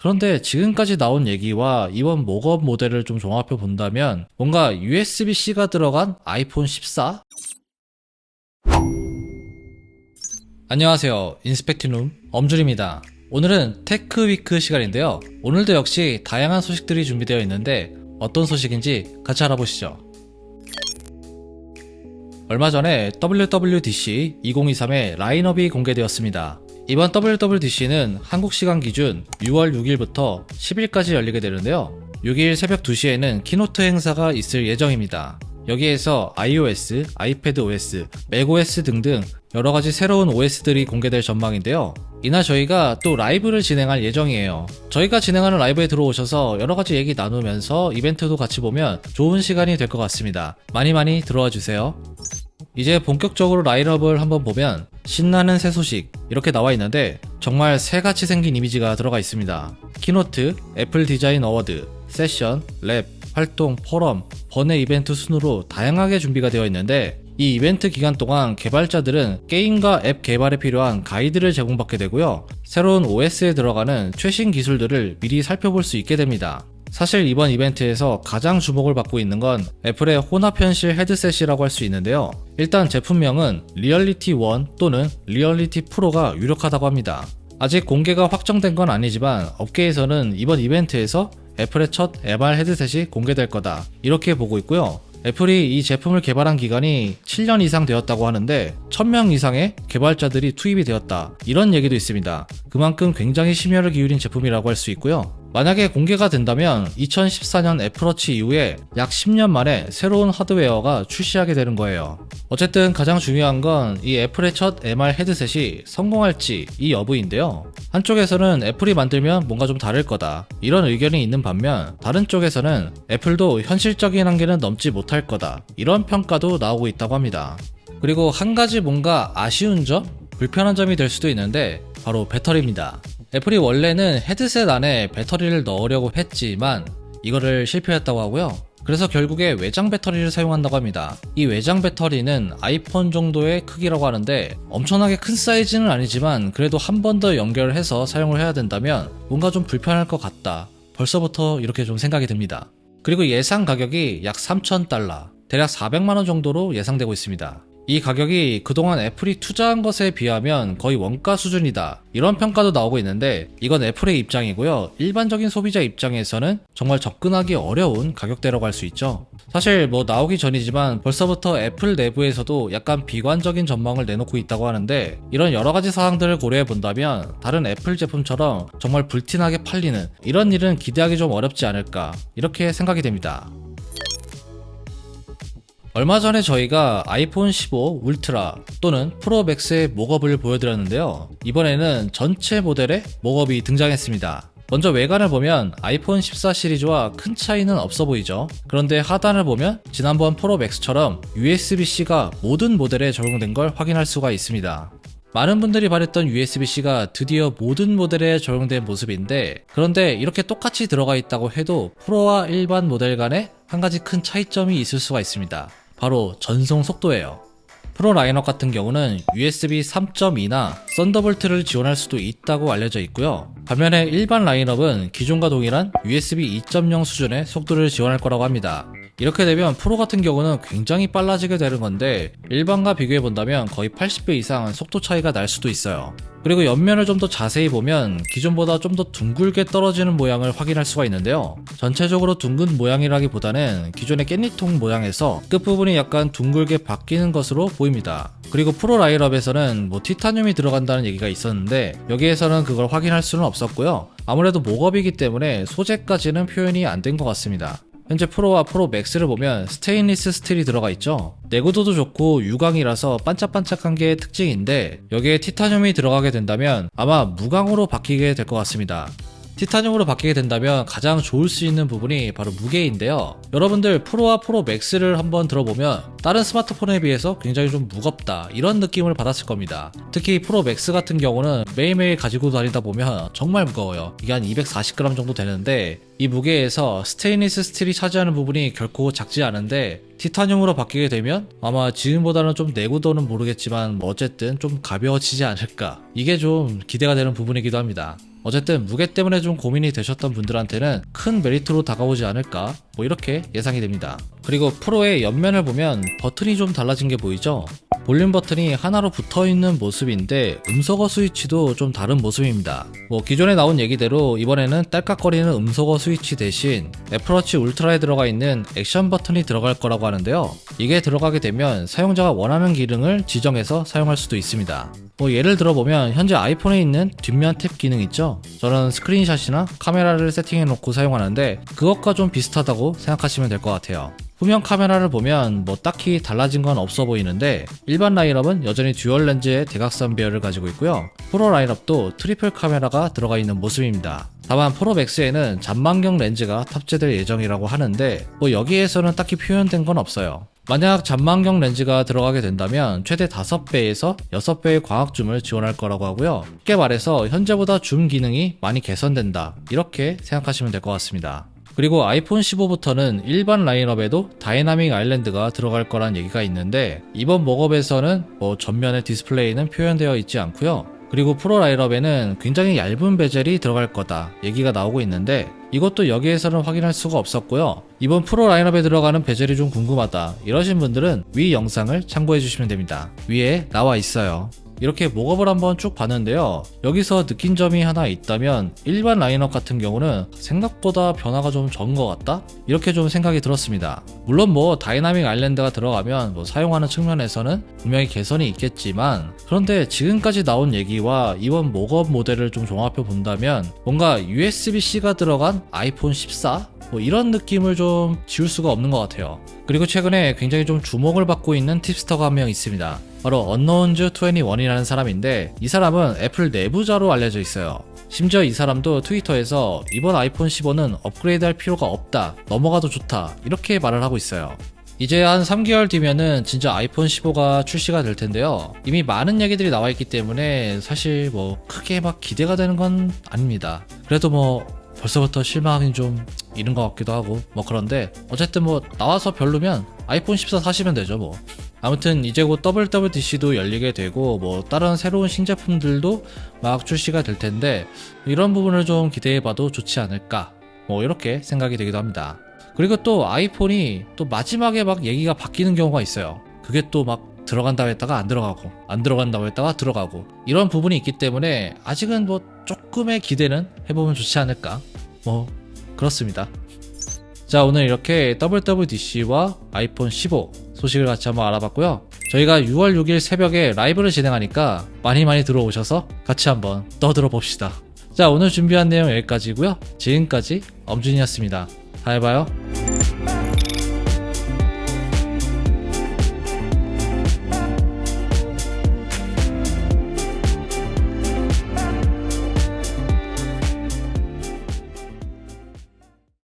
그런데 지금까지 나온 얘기와 이번 목업 모델을 좀 종합해 본다면 뭔가 USB-C가 들어간 아이폰 14? 안녕하세요. 인스펙티룸 엄준입니다. 오늘은 테크위크 시간인데요. 오늘도 역시 다양한 소식들이 준비되어 있는데 어떤 소식인지 같이 알아보시죠. 얼마 전에 WWDC 2023의 라인업이 공개되었습니다. 이번 WWDC는 한국 시간 기준 6월 6일부터 10일까지 열리게 되는데요. 6일 새벽 2시에는 키노트 행사가 있을 예정입니다. 여기에서 iOS, 아이패드 OS, macOS 등등 여러 가지 새로운 OS들이 공개될 전망인데요. 이날 저희가 또 라이브를 진행할 예정이에요. 저희가 진행하는 라이브에 들어오셔서 여러 가지 얘기 나누면서 이벤트도 같이 보면 좋은 시간이 될 것 같습니다. 많이 많이 들어와 주세요. 이제 본격적으로 라인업을 한번 보면 신나는 새 소식 이렇게 나와 있는데 정말 새같이 생긴 이미지가 들어가 있습니다. 키노트, 애플 디자인 어워드, 세션, 랩, 활동, 포럼, 번외 이벤트 순으로 다양하게 준비가 되어 있는데 이 이벤트 기간 동안 개발자들은 게임과 앱 개발에 필요한 가이드를 제공받게 되고요. 새로운 OS에 들어가는 최신 기술들을 미리 살펴볼 수 있게 됩니다. 사실 이번 이벤트에서 가장 주목을 받고 있는 건 애플의 혼합 현실 헤드셋이라고 할 수 있는데요. 일단 제품명은 리얼리티 1 또는 리얼리티 프로가 유력하다고 합니다. 아직 공개가 확정된 건 아니지만 업계에서는 이번 이벤트에서 애플의 첫 MR 헤드셋이 공개될 거다. 이렇게 보고 있고요. 애플이 이 제품을 개발한 기간이 7년 이상 되었다고 하는데 1000명 이상의 개발자들이 투입이 되었다. 이런 얘기도 있습니다. 그만큼 굉장히 심혈을 기울인 제품이라고 할 수 있고요. 만약에 공개가 된다면 2014년 애플워치 이후에 약 10년 만에 새로운 하드웨어가 출시하게 되는 거예요. 어쨌든 가장 중요한 건 이 애플의 첫 MR 헤드셋이 성공할지 이 여부인데요. 한쪽에서는 애플이 만들면 뭔가 좀 다를 거다. 이런 의견이 있는 반면 다른 쪽에서는 애플도 현실적인 한계는 넘지 못할 거다. 이런 평가도 나오고 있다고 합니다. 그리고 한 가지 뭔가 아쉬운 점? 불편한 점이 될 수도 있는데 바로 배터리입니다. 애플이 원래는 헤드셋 안에 배터리를 넣으려고 했지만 이거를 실패했다고 하고요. 그래서 결국에 외장 배터리를 사용한다고 합니다. 이 외장 배터리는 아이폰 정도의 크기라고 하는데 엄청나게 큰 사이즈는 아니지만 그래도 한 번 더 연결을 해서 사용을 해야 된다면 뭔가 좀 불편할 것 같다. 벌써부터 이렇게 좀 생각이 듭니다. 그리고 예상 가격이 약 3,000달러, 대략 400만원 정도로 예상되고 있습니다. 이 가격이 그동안 애플이 투자한 것에 비하면 거의 원가 수준이다. 이런 평가도 나오고 있는데 이건 애플의 입장이고요. 일반적인 소비자 입장에서는 정말 접근하기 어려운 가격대라고 할 수 있죠. 사실 뭐 나오기 전이지만 벌써부터 애플 내부에서도 약간 비관적인 전망을 내놓고 있다고 하는데 이런 여러 가지 사항들을 고려해 본다면 다른 애플 제품처럼 정말 불티나게 팔리는 이런 일은 기대하기 좀 어렵지 않을까 이렇게 생각이 됩니다. 얼마 전에 저희가 아이폰 15 울트라 또는 프로 맥스의 목업을 보여드렸는데요. 이번에는 전체 모델의 목업이 등장했습니다. 먼저 외관을 보면 아이폰 14 시리즈와 큰 차이는 없어 보이죠. 그런데 하단을 보면 지난번 프로 맥스처럼 USB-C가 모든 모델에 적용된 걸 확인할 수가 있습니다. 많은 분들이 바랬던 USB-C가 드디어 모든 모델에 적용된 모습인데 그런데 이렇게 똑같이 들어가 있다고 해도 프로와 일반 모델 간에 한 가지 큰 차이점이 있을 수가 있습니다. 바로 전송 속도예요. 프로 라인업 같은 경우는 USB 3.2나 썬더볼트를 지원할 수도 있다고 알려져 있고요. 반면에 일반 라인업은 기존과 동일한 USB 2.0 수준의 속도를 지원할 거라고 합니다. 이렇게 되면 프로 같은 경우는 굉장히 빨라지게 되는 건데 일반과 비교해 본다면 거의 80배 이상 속도 차이가 날 수도 있어요. 그리고 옆면을 좀 더 자세히 보면 기존보다 좀 더 둥글게 떨어지는 모양을 확인할 수가 있는데요. 전체적으로 둥근 모양이라기보다는 기존의 깻잎통 모양에서 끝부분이 약간 둥글게 바뀌는 것으로 보입니다. 그리고 프로 라인업에서는 뭐 티타늄이 들어간다는 얘기가 있었는데 여기에서는 그걸 확인할 수는 없었고요. 아무래도 목업이기 때문에 소재까지는 표현이 안 된 것 같습니다. 현재 프로와 프로 맥스를 보면 스테인리스 스틸이 들어가 있죠. 내구도도 좋고 유광이라서 반짝반짝한 게 특징인데 여기에 티타늄이 들어가게 된다면 아마 무광으로 바뀌게 될 것 같습니다. 티타늄으로 바뀌게 된다면 가장 좋을 수 있는 부분이 바로 무게인데요. 여러분들 프로와 프로 맥스를 한번 들어보면 다른 스마트폰에 비해서 굉장히 좀 무겁다 이런 느낌을 받았을 겁니다. 특히 프로 맥스 같은 경우는 매일매일 가지고 다니다 보면 정말 무거워요. 이게 한 240g 정도 되는데 이 무게에서 스테인리스 스틸이 차지하는 부분이 결코 작지 않은데 티타늄으로 바뀌게 되면 아마 지금보다는 좀 내구도는 모르겠지만 뭐 어쨌든 좀 가벼워지지 않을까 이게 좀 기대가 되는 부분이기도 합니다. 어쨌든 무게 때문에 좀 고민이 되셨던 분들한테는 큰 메리트로 다가오지 않을까 뭐 이렇게 예상이 됩니다. 그리고 프로의 옆면을 보면 버튼이 좀 달라진 게 보이죠? 볼륨 버튼이 하나로 붙어 있는 모습인데 음소거 스위치도 좀 다른 모습입니다. 뭐 기존에 나온 얘기대로 이번에는 딸깍거리는 음소거 스위치 대신 애플워치 울트라에 들어가 있는 액션 버튼이 들어갈 거라고 하는데요. 이게 들어가게 되면 사용자가 원하는 기능을 지정해서 사용할 수도 있습니다. 뭐 예를 들어보면 현재 아이폰에 있는 뒷면 탭 기능 있죠? 저는 스크린샷이나 카메라를 세팅해 놓고 사용하는데 그것과 좀 비슷하다고 생각하시면 될 것 같아요. 후면 카메라를 보면 뭐 딱히 달라진 건 없어 보이는데 일반 라인업은 여전히 듀얼 렌즈의 대각선 배열을 가지고 있고요. 프로 라인업도 트리플 카메라가 들어가 있는 모습입니다. 다만 프로 맥스에는 잔망경 렌즈가 탑재될 예정이라고 하는데 뭐 여기에서는 딱히 표현된 건 없어요. 만약 잔망경 렌즈가 들어가게 된다면 최대 5배에서 6배의 광학 줌을 지원할 거라고 하고요. 쉽게 말해서 현재보다 줌 기능이 많이 개선된다. 이렇게 생각하시면 될 것 같습니다. 그리고 아이폰 15부터는 일반 라인업에도 다이나믹 아일랜드가 들어갈 거란 얘기가 있는데 이번 목업에서는 뭐 전면의 디스플레이는 표현되어 있지 않고요. 그리고 프로 라인업에는 굉장히 얇은 베젤이 들어갈 거다 얘기가 나오고 있는데 이것도 여기에서는 확인할 수가 없었고요. 이번 프로 라인업에 들어가는 베젤이 좀 궁금하다 이러신 분들은 위 영상을 참고해 주시면 됩니다. 위에 나와 있어요. 이렇게 목업을 한번 쭉 봤는데요. 여기서 느낀 점이 하나 있다면 일반 라인업 같은 경우는 생각보다 변화가 좀 적은 것 같다? 이렇게 좀 생각이 들었습니다. 물론 뭐 다이나믹 아일랜드가 들어가면 뭐 사용하는 측면에서는 분명히 개선이 있겠지만 그런데 지금까지 나온 얘기와 이번 목업 모델을 좀 종합해 본다면 뭔가 USB-C가 들어간 아이폰 14? 뭐 이런 느낌을 좀 지울 수가 없는 것 같아요. 그리고 최근에 굉장히 좀 주목을 받고 있는 팁스터가 한 명 있습니다. 바로 언노운즈 21이라는 사람인데 이 사람은 애플 내부자로 알려져 있어요. 심지어 이 사람도 트위터에서 이번 아이폰 15는 업그레이드 할 필요가 없다. 넘어가도 좋다. 이렇게 말을 하고 있어요. 이제 한 3개월 뒤면은 진짜 아이폰 15가 출시가 될 텐데요. 이미 많은 얘기들이 나와 있기 때문에 사실 뭐 크게 막 기대가 되는 건 아닙니다. 그래도 뭐 벌써부터 실망이 좀 이른 것 같기도 하고 뭐 그런데 어쨌든 뭐 나와서 별로면 아이폰 14 사시면 되죠 뭐. 아무튼 이제 곧 WWDC도 열리게 되고 뭐 다른 새로운 신제품들도 막 출시가 될 텐데 이런 부분을 좀 기대해봐도 좋지 않을까 뭐 이렇게 생각이 되기도 합니다. 그리고 또 아이폰이 또 마지막에 막 얘기가 바뀌는 경우가 있어요. 그게 또 막 들어간다고 했다가 안 들어가고 안 들어간다고 했다가 들어가고 이런 부분이 있기 때문에 아직은 뭐 조금의 기대는 해보면 좋지 않을까 뭐 그렇습니다. 자 오늘 이렇게 WWDC와 아이폰 15 소식을 같이 한번 알아봤고요. 저희가 6월 6일 새벽에 라이브를 진행하니까 많이 많이 들어오셔서 같이 한번 떠들어 봅시다. 자 오늘 준비한 내용 여기까지고요. 지금까지 엄준이었습니다. 다음에 봐요.